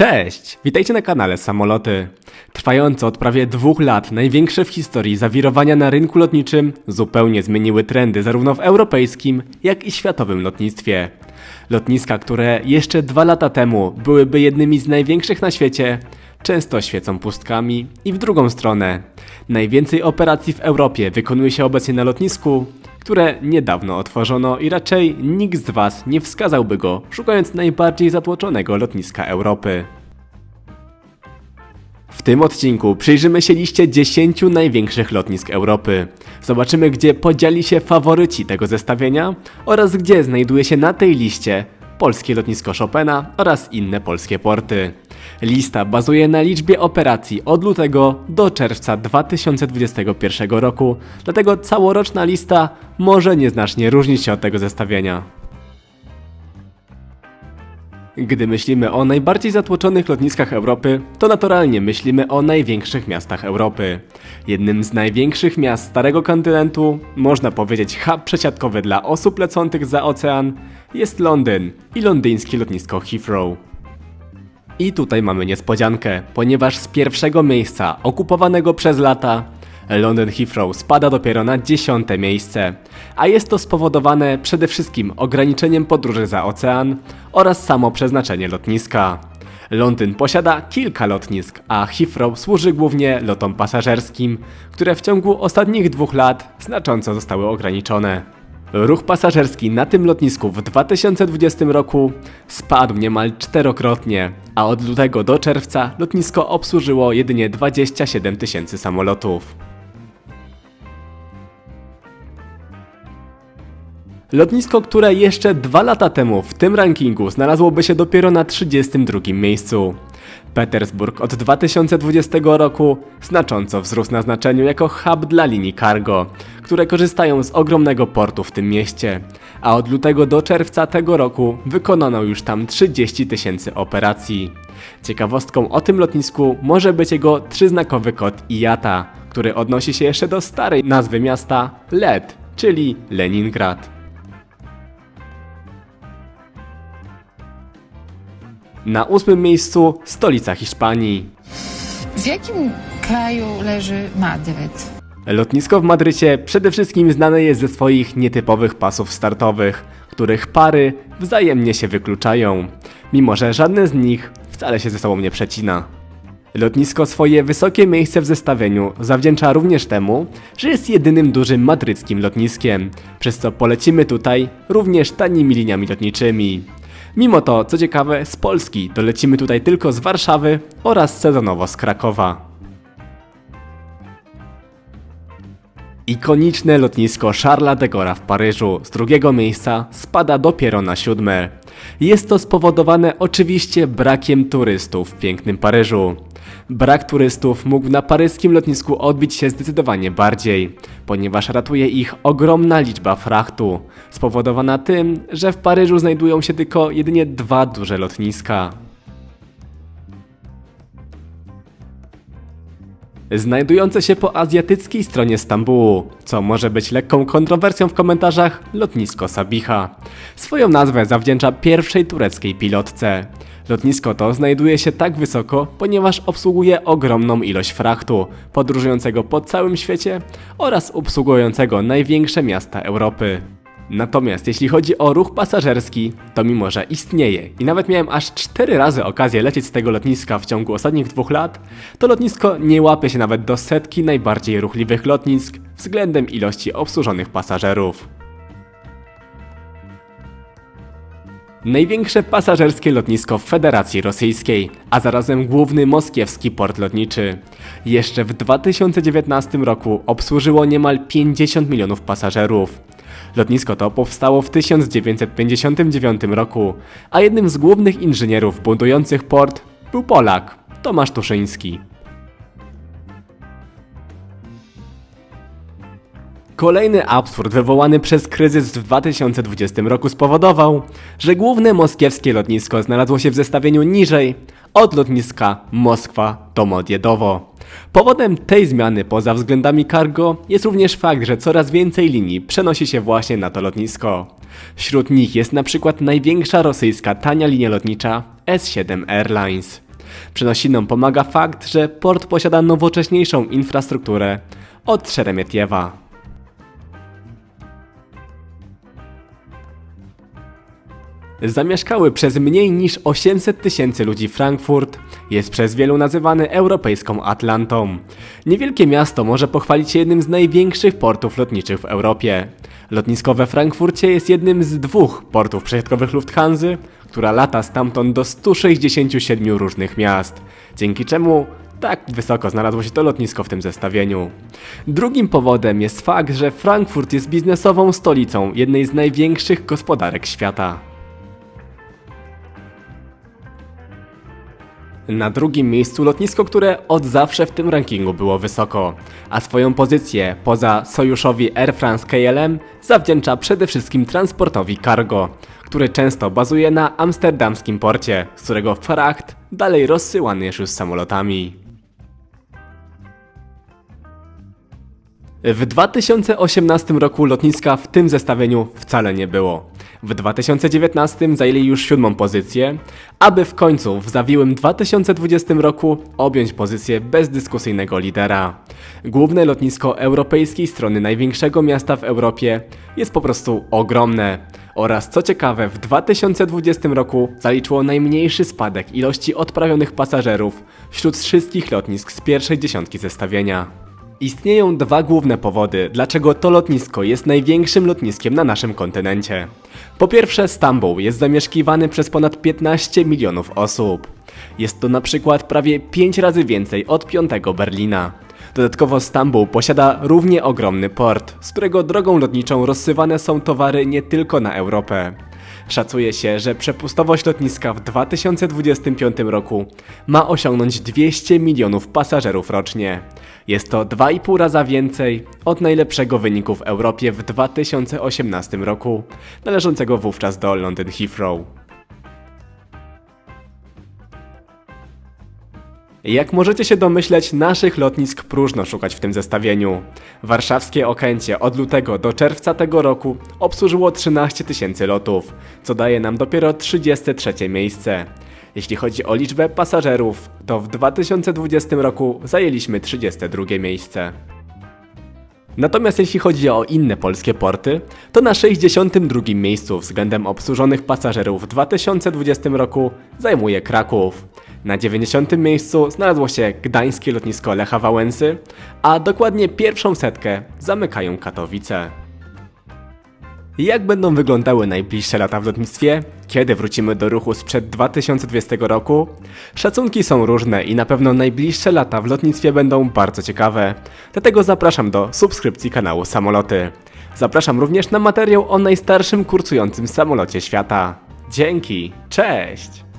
Cześć! Witajcie na kanale Samoloty. Trwające od prawie dwóch lat największe w historii zawirowania na rynku lotniczym zupełnie zmieniły trendy zarówno w europejskim, jak i światowym lotnictwie. Lotniska, które jeszcze dwa lata temu byłyby jednymi z największych na świecie, często świecą pustkami i w drugą stronę. Najwięcej operacji w Europie wykonuje się obecnie na lotnisku, które niedawno otworzono i raczej nikt z Was nie wskazałby go, szukając najbardziej zatłoczonego lotniska Europy. W tym odcinku przyjrzymy się liście 10 największych lotnisk Europy. Zobaczymy, gdzie podzieli się faworyci tego zestawienia oraz gdzie znajduje się na tej liście polskie lotnisko Chopina oraz inne polskie porty. Lista bazuje na liczbie operacji od lutego do czerwca 2021 roku, dlatego całoroczna lista może nieznacznie różnić się od tego zestawienia. Gdy myślimy o najbardziej zatłoczonych lotniskach Europy, to naturalnie myślimy o największych miastach Europy. Jednym z największych miast Starego Kontynentu, można powiedzieć hub przesiadkowy dla osób lecących za ocean, jest Londyn i londyńskie lotnisko Heathrow. I tutaj mamy niespodziankę, ponieważ z pierwszego miejsca okupowanego przez lata London Heathrow spada dopiero na dziesiąte miejsce, a jest to spowodowane przede wszystkim ograniczeniem podróży za ocean oraz samo przeznaczenie lotniska. Londyn posiada kilka lotnisk, a Heathrow służy głównie lotom pasażerskim, które w ciągu ostatnich dwóch lat znacząco zostały ograniczone. Ruch pasażerski na tym lotnisku w 2020 roku spadł niemal czterokrotnie, a od lutego do czerwca lotnisko obsłużyło jedynie 27 tysięcy samolotów. Lotnisko, które jeszcze dwa lata temu w tym rankingu znalazłoby się dopiero na 32 miejscu. Petersburg od 2020 roku znacząco wzrósł na znaczeniu jako hub dla linii cargo, które korzystają z ogromnego portu w tym mieście, a od lutego do czerwca tego roku wykonano już tam 30 tysięcy operacji. Ciekawostką o tym lotnisku może być jego trzyznakowy kod IATA, który odnosi się jeszcze do starej nazwy miasta LED, czyli Leningrad. Na ósmym miejscu stolica Hiszpanii. W jakim kraju leży Madryt? Lotnisko w Madrycie przede wszystkim znane jest ze swoich nietypowych pasów startowych, których pary wzajemnie się wykluczają, mimo że żadne z nich wcale się ze sobą nie przecina. Lotnisko swoje wysokie miejsce w zestawieniu zawdzięcza również temu, że jest jedynym dużym madryckim lotniskiem, przez co polecimy tutaj również tanimi liniami lotniczymi. Mimo to, co ciekawe, z Polski dolecimy tutaj tylko z Warszawy oraz sezonowo z Krakowa. Ikoniczne lotnisko Charlesa de Gaulle w Paryżu z drugiego miejsca spada dopiero na siódme. Jest to spowodowane oczywiście brakiem turystów w pięknym Paryżu. Brak turystów mógł na paryskim lotnisku odbić się zdecydowanie bardziej, ponieważ ratuje ich ogromna liczba frachtu, spowodowana tym, że w Paryżu znajdują się tylko jedynie dwa duże lotniska. Znajdujące się po azjatyckiej stronie Stambułu, co może być lekką kontrowersją w komentarzach, lotnisko Sabiha. Swoją nazwę zawdzięcza pierwszej tureckiej pilotce. Lotnisko to znajduje się tak wysoko, ponieważ obsługuje ogromną ilość frachtu, podróżującego po całym świecie oraz obsługującego największe miasta Europy. Natomiast jeśli chodzi o ruch pasażerski, to mimo że istnieje i nawet miałem aż 4 razy okazję lecieć z tego lotniska w ciągu ostatnich dwóch lat, to lotnisko nie łapie się nawet do setki najbardziej ruchliwych lotnisk względem ilości obsłużonych pasażerów. Największe pasażerskie lotnisko w Federacji Rosyjskiej, a zarazem główny moskiewski port lotniczy. Jeszcze w 2019 roku obsłużyło niemal 50 milionów pasażerów. Lotnisko to powstało w 1959 roku, a jednym z głównych inżynierów budujących port był Polak, Tomasz Tuszyński. Kolejny absurd wywołany przez kryzys w 2020 roku spowodował, że główne moskiewskie lotnisko znalazło się w zestawieniu niżej od lotniska Moskwa-Domodjedowo. Powodem tej zmiany poza względami cargo jest również fakt, że coraz więcej linii przenosi się właśnie na to lotnisko. Wśród nich jest na przykład największa rosyjska tania linia lotnicza S7 Airlines. Przenosinom pomaga fakt, że port posiada nowocześniejszą infrastrukturę od Szeremietiewa. Zamieszkały przez mniej niż 800 tysięcy ludzi Frankfurt jest przez wielu nazywany europejską Atlantą. Niewielkie miasto może pochwalić się jednym z największych portów lotniczych w Europie. Lotnisko we Frankfurcie jest jednym z dwóch portów przesiadkowych Lufthansa, która lata stamtąd do 167 różnych miast, dzięki czemu tak wysoko znalazło się to lotnisko w tym zestawieniu. Drugim powodem jest fakt, że Frankfurt jest biznesową stolicą jednej z największych gospodarek świata. Na drugim miejscu lotnisko, które od zawsze w tym rankingu było wysoko, a swoją pozycję poza sojuszowi Air France KLM zawdzięcza przede wszystkim transportowi cargo, który często bazuje na amsterdamskim porcie, z którego fracht dalej rozsyłany jest już samolotami. W 2018 roku lotniska w tym zestawieniu wcale nie było. W 2019 zajęli już siódmą pozycję, aby w końcu w zawiłym 2020 roku objąć pozycję bezdyskusyjnego lidera. Główne lotnisko europejskiej strony największego miasta w Europie jest po prostu ogromne. Oraz co ciekawe, w 2020 roku zaliczyło najmniejszy spadek ilości odprawionych pasażerów wśród wszystkich lotnisk z pierwszej dziesiątki zestawienia. Istnieją dwa główne powody, dlaczego to lotnisko jest największym lotniskiem na naszym kontynencie. Po pierwsze, Stambuł jest zamieszkiwany przez ponad 15 milionów osób. Jest to na przykład prawie 5 razy więcej od piątego Berlina. Dodatkowo Stambuł posiada równie ogromny port, z którego drogą lotniczą rozsyłane są towary nie tylko na Europę. Szacuje się, że przepustowość lotniska w 2025 roku ma osiągnąć 200 milionów pasażerów rocznie. Jest to 2,5 raza więcej od najlepszego wyniku w Europie w 2018 roku, należącego wówczas do London Heathrow. Jak możecie się domyśleć, naszych lotnisk próżno szukać w tym zestawieniu. Warszawskie Okęcie od lutego do czerwca tego roku obsłużyło 13 tysięcy lotów, co daje nam dopiero 33 miejsce. Jeśli chodzi o liczbę pasażerów, to w 2020 roku zajęliśmy 32 miejsce. Natomiast jeśli chodzi o inne polskie porty, to na 62 miejscu względem obsłużonych pasażerów w 2020 roku zajmuje Kraków. Na 90 miejscu znalazło się gdańskie lotnisko Lecha Wałęsy, a dokładnie pierwszą setkę zamykają Katowice. Jak będą wyglądały najbliższe lata w lotnictwie? Kiedy wrócimy do ruchu sprzed 2020 roku? Szacunki są różne i na pewno najbliższe lata w lotnictwie będą bardzo ciekawe. Dlatego zapraszam do subskrypcji kanału Samoloty. Zapraszam również na materiał o najstarszym kursującym samolocie świata. Dzięki, cześć!